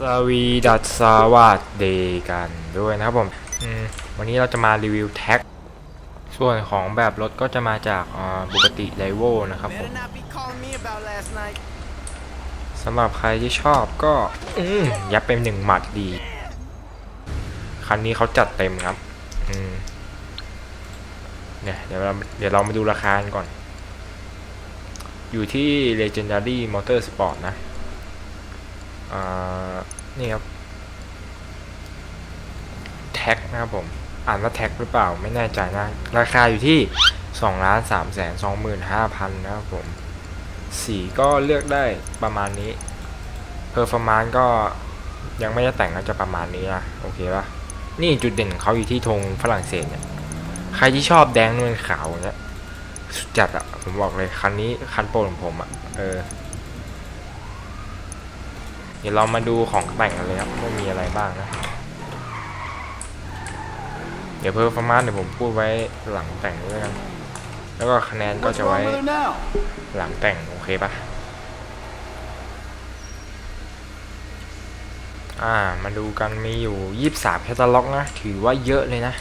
สวีดัสสวัสดีกันด้วยนะครับผมอืมวันนี้เราจะมารีวิวแท็ก ส่วนของแบบรถก็จะมาจากอ่าบุกติไดโวนะครับผม Better not be calling me about last night. สำหรับใครที่ชอบก็อืมยับเป็นหนึ่งหมัดดี คันนี้เขาจัดเต็มครับอืมเนี่ยเดี๋ยวเราเดี๋ยวเรามาดูราคากันก่อน อยู่ที่ Legendary Motorsport นะ อ่านี่ครับแท็กนะครับผม อ่านว่าแท็กหรือเปล่าไม่แน่ใจนะ ราคาอยู่ที่2ล้าน3แสน25,000 นะครับผม สีก็เลือกได้ประมาณนี้เพอร์ฟอร์มานก็ยังไม่ได้แต่งก็จะประมาณนี้นะ โอเคปะนี่จุดเด่นของเขาอยู่ที่ธงฝรั่งเศสเนี่ย ใครที่ชอบแดงนวลขาวเนี่ยสุดจัดอะผมบอกเลยคันนี้คันโปรดของผมอะเออ ดี๋ยวเรามาดูของแต่งกันเลยครับว่ามีอะไรบ้างนะ เดี๋ยวเพอร์ฟอร์มาเดี๋ยวผมพูดไว้หลังแต่งด้วยกัน แล้วก็คะแนนก็จะไว้หลังแต่งโอเคปะอ่า มาดูกันมีอยู่ 23 แคตตาล็อกนะ ถือว่าเยอะเลยนะ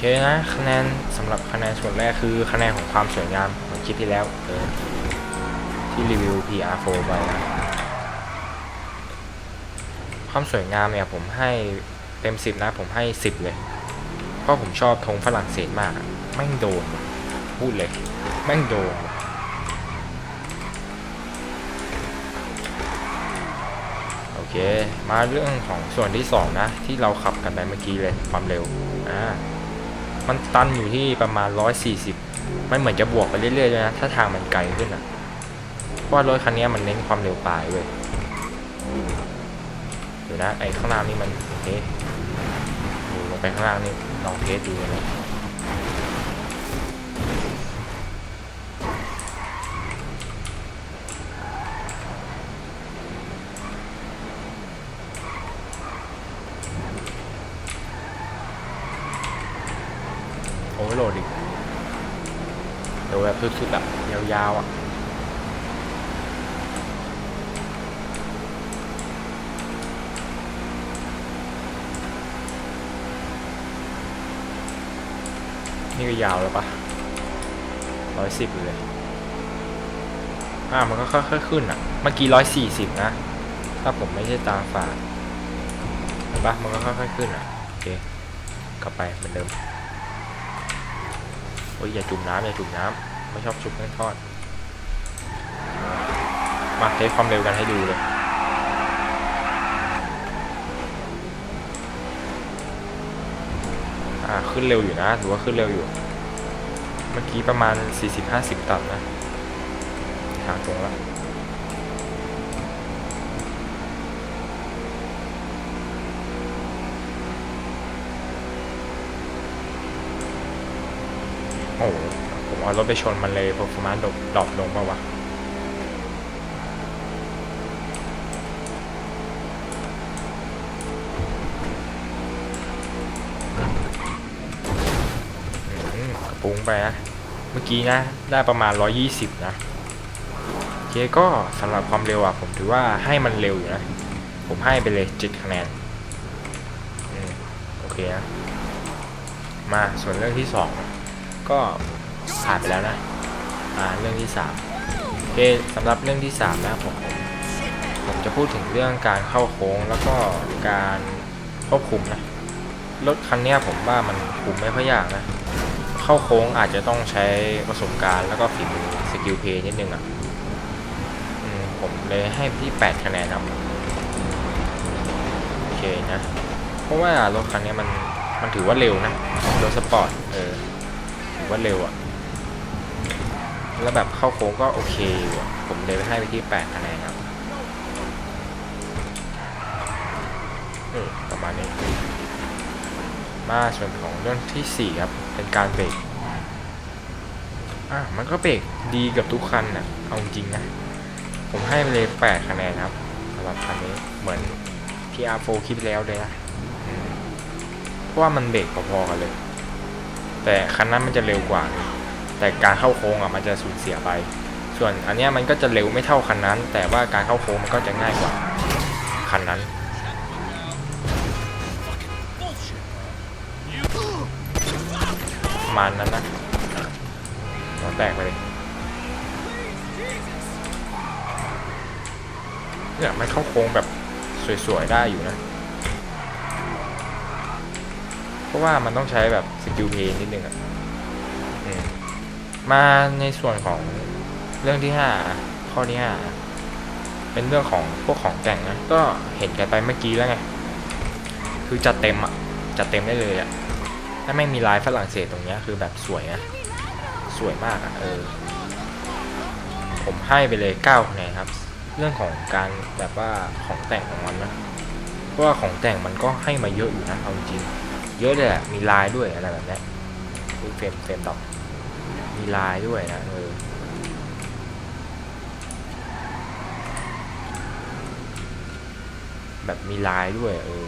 เคนะคะแนนสำหรับคะแนนส่วนแรกคือคะแนนของความสวยงามเหมือนคลิปที่แล้วเออที่รีวิว PR4 ไปนะความสวยงามเนี่ยผมให้เต็ม 10 นะ ผมให้ 10 เลย เพราะผมชอบธงฝรั่งเศสมากแม่งโดน พูดเลย แม่งโดนโอเค มาเรื่องของส่วนที่ 2 นะ ที่เราขับกันไปเมื่อกี้เลยความเร็วอ่า มันตันอยู่ที่ประมาณ 140 มันเหมือนจะบวกไปเรื่อยๆเลยนะ ถ้าทางมันไกลขึ้นอะ เพราะรถคันนี้มันเน้นความเร็วปลายเว้ยเดี๋ยวนะไอ้ข้างล่างนี่มันเทสดูลงไปข้างล่างนี่ลองเทสดูนะโอ้โหลดอีก เดี๋ยวแบบสุดๆแบบยาวๆอะนี่ก็ยาวแล้วปะร้อยสิบเลย อ่า มันก็ค่อยๆขึ้นอะ เมื่อกี้ร้อยสี่สิบนะ ถ้าผมไม่ใช่ตาฝาดเห็นปะมันก็ค่อยๆขึ้นอะ โอเค กลับไปเหมือนเดิม โอ้ยอย่าจุ่มน้ำอย่าจุ่มน้ำ ไม่ชอบชุบแป้งทอด มาเทสความเร็วกันให้ดูเลยอ่าขึ้นเร็วอยู่นะถือว่าขึ้นเร็วอยู่ เมื่อกี้ประมาณ 40-50 ตันนะ หาตรงแล้วโอ้โห ผมเอารถไปชนมันเลย performance ดรอปดรอปลงปะวะกระปุ้งไปนะ เมื่อกี้นะ ได้ประมาณ 120 นะเคก็สำหรับความเร็วอะ ผมถือว่าให้มันเร็วอยู่นะ ผมให้ไปเลย 7 คะแนนโอเคนะมาส่วนเรื่องที่ 2 ก็ ผ่านไปแล้วนะอ่าเรื่องที่3โอเคสำหรับเรื่องที่3นะผมผมจะพูดถึงเรื่องการเข้าโค้งแล้วก็การควบคุมนะรถคันเนี้ยผมว่ามันคุมไม่ค่อยยากนะ เข้าโค้งอาจจะต้องใช้ประสบการณ์แล้วก็ฝีมือสกิลเพย์นิดนึงอะผมเลยให้ที่ 8 คะแนนครับโอเคนะ เพราะว่ารถคันเนี้ยมันมันถือว่าเร็วนะรถสปอร์ตเออถือว่าเร็วอะ แล้วแบบเข้าโค้งก็โอเคอยู่ผมเลยให้ไปที่8คะแนนครับประมาณนี้ มาส่วนของเรื่องที่ 4 ครับ เป็นการเบรกอะมันก็เบรกดีกับทุกคันนะเอาจริงนะ ผมให้ไปเลย 8 คะแนนครับสำหรับคันนี้เหมือน PR4 คลิปแล้วเลยนะเพราะว่ามันเบรกพอๆกันเลย แต่คันนั้นมันจะเร็วกว่า แต่การเข้าโค้งอะมันจะสูญเสียไป ส่วนอันเนี้ยมันก็จะเร็วไม่เท่าคันนั้น แต่ว่าการเข้าโค้งมันก็จะง่ายกว่าคันนั้นมาณนั้นนะหัวแตกไปเลยเนี่ยมันเข้าโค้งแบบสวยๆได้อยู่นะ เพราะว่ามันต้องใช้แบบสกิลเพย์นิดนึงอะ มาในส่วนของเรื่องที่ห้าข้อที่ห้าเป็นเรื่องของพวกของแต่งนะก็เห็นกันไปเมื่อกี้แล้วไงคือจัดเต็มอะจัดเต็มได้เลยอะถ้าไม่มีลายฝรั่งเศสตรงนี้คือแบบสวยนะสวยมากอะเออผมให้ไปเลย9คะแนนครับ เรื่องของการแบบว่าของแต่งของมันนะเพราะว่าของแต่งมันก็ให้มาเยอะอยู่นะเอาจริงเยอะเลยอะมีลายด้วยอะไรแบบนี้เฟรมเฟรมดอก มีลายด้วยนะเออแบบมีลายด้วยเออ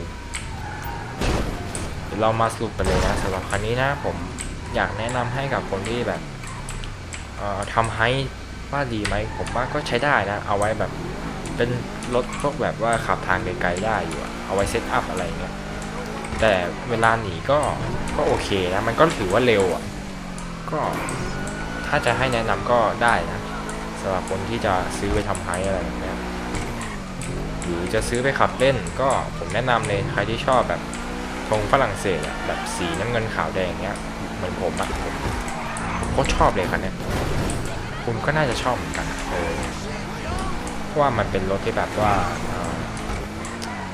เดี๋ยวเรามาสรุปกันเลยนะสำหรับคันนี้นะผมอยากแนะนำให้กับคนที่แบบเอ่อทำให้ว่าดีไหมผมว่าก็ใช้ได้นะ เอาไว้แบบเป็นรถพวกแบบว่าขับทางไกลๆได้อยู่เอาไว้เซตอัพอะไรเงี้ยแต่เวลาหนีก็ก็โอเคนะ มันก็ถือว่าเร็วอะก็ ถ้าจะให้แนะนำก็ได้นะสำหรับคนที่จะซื้อไปทำไฮอะไรแบบเนี้ยหรือจะซื้อไปขับเล่นก็ผมแนะนำเลยใครที่ชอบแบบธงฝรั่งเศสอะแบบสีน้ำเงินขาวแดงเนี้ยเหมือนผมอะผมโคตรชอบเลยคันเนี้ยคุณก็น่าจะชอบเหมือนกันเออเพราะว่ามันเป็นรถที่แบบว่าเอ่อ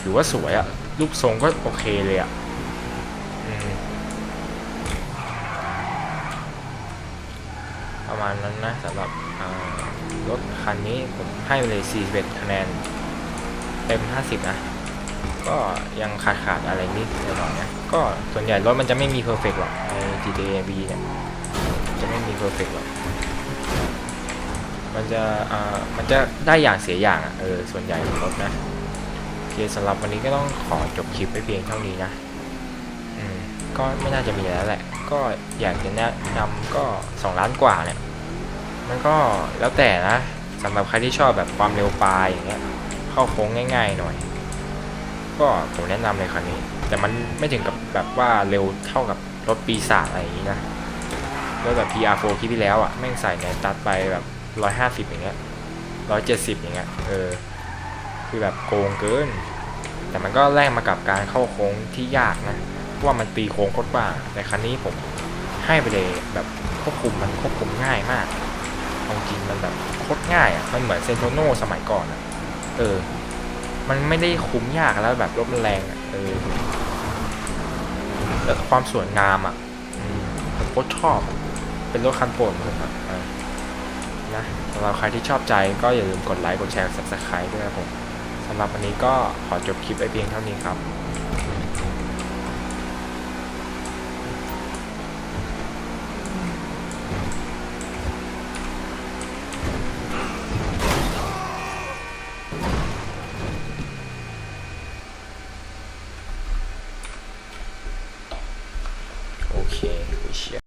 ถือว่าสวยอะรูปทรงก็โอเคเลยอะอืม ประมาณนั้นนะสำหรับรถคันนี้ผมให้เลย 41 คะแนน เต็ม 50 นะ ก็ยังขาดขาดอะไรนิดหน่อยนะ ก็ส่วนใหญ่รถมันจะไม่มีเพอร์เฟกหรอกใน GTA V เนี่ย จะไม่มีเพอร์เฟกหรอก มันจะอ่ามันจะได้อย่างเสียอย่างอะ เออ ส่วนใหญ่ของรถนะโอเคสำหรับวันนี้ก็ต้องขอจบคลิปไปเพียงเท่านี้นะ อืม ก็ไม่น่าจะมีแล้วแหละ ก็อยากจะแนะนำก็ 2 ล้านกว่าเนี่ย มันก็แล้วแต่นะสำหรับใครที่ชอบแบบความเร็วปลายอย่างเงี้ยเข้าโค้งง่าย ๆ หน่อย ก็ผมแนะนำเลยคันนี้ แต่มันไม่ถึงกับแบบว่าเร็วเท่ากับรถปีศาจอะไรอย่างนี้นะรถแบบ PR4 คลิปที่แล้วอะ่ะแม่งใส่ในตัดไปแบบ 150 อย่างเงี้ย 170 อย่างเงี้ยเออคือแบบโกงเกิน แต่มันก็แลกมากับการเข้าโค้งที่ยากนะเพราะว่ามันตีโค้งโคตรบ้าแต่คันนี้ผมให้ไปเลยแบบควบคุมมันควบคุมง่ายมาก เอาจริงมันแบบโคตรง่ายอะ่ะ มันเหมือนเซนโตโนสมัยก่อนอะ่ะ เออ มันไม่ได้คุ้มยากแล้วแบบรถมันแรงอะ่ะ เออแล้วความสวยงามอะ่ะผมโคตรชอบ เป็นรถคันโปรดของผมอะนะสำหรับใครที่ชอบใจก็อย่าลืมกดไลค์ กดแชร์ subscribe ด้วยครับผมสำหรับวันนี้ก็ขอจบคลิปไปเพียงเท่านี้ครับ